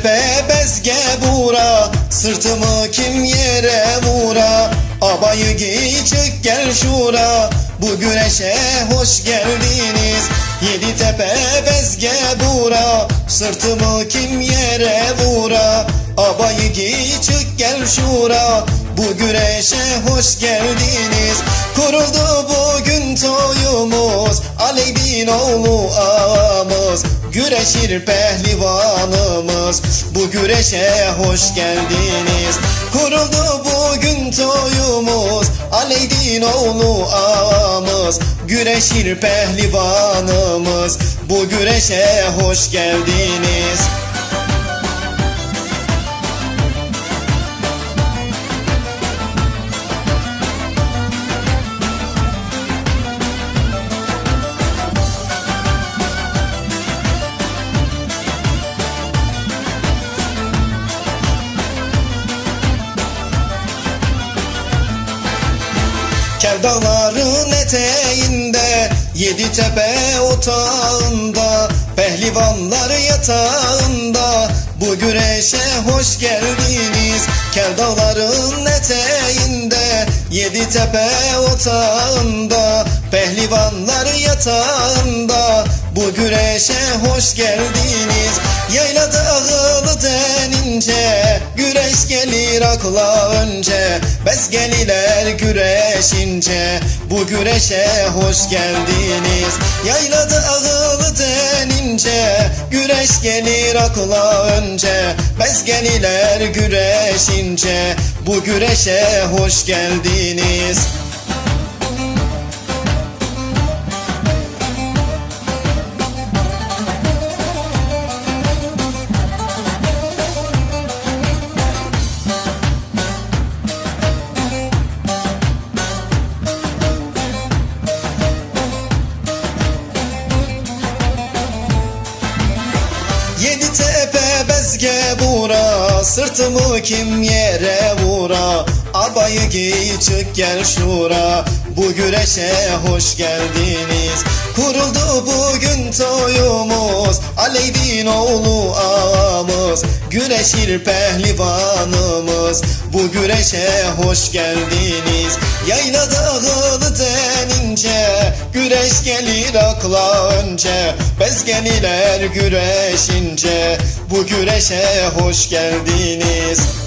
tepe bezge bura Sırtımı kim yere vura? Abayı giy çık gel şura Bu güreşe hoş geldiniz. Yedi tepe bezge bura Sırtımı kim yere vura? Abayı giy çık gel şura Bu güreşe hoş geldiniz. Kuruldu bugün toyumuz Aleybin oğlu ağamız. Güreşir pehlivanımız Bu güreşe hoş geldiniz. Kuruldu bugün toyumuz. Aleydin oğlu ağamız Güreşir pehlivanımız. Bu güreşe hoş geldiniz Kevdağların eteğinde Yedi tepe otağında Pehlivanlar yatağında. Bu güreşe hoş geldiniz. Kevdağların eteğinde Yedi tepe otağında Pehlivanlar yatağında. Bu güreşe hoş geldiniz. Yayla dağılı denince Güreş gelir akla önce. Bezgeliler güreşince Bu güreşe hoş geldiniz. Yayla dağılı denince Güreş gelir akla önce. Bezgeliler güreşince Bu güreşe hoş geldiniz tepe bezge bura Sırtımı kim yere vura? Abayı giy çık gel şura. Bu güreşe hoş geldiniz. Kuruldu bugün toyumuz. Aleydin oğlu ağamız Güreşir pehlivanımız. Bu güreşe hoş geldiniz. Yayla dağılı denince Güreş gelir akla önce. Bezgeniler güreşince Bu güreşe hoş geldiniz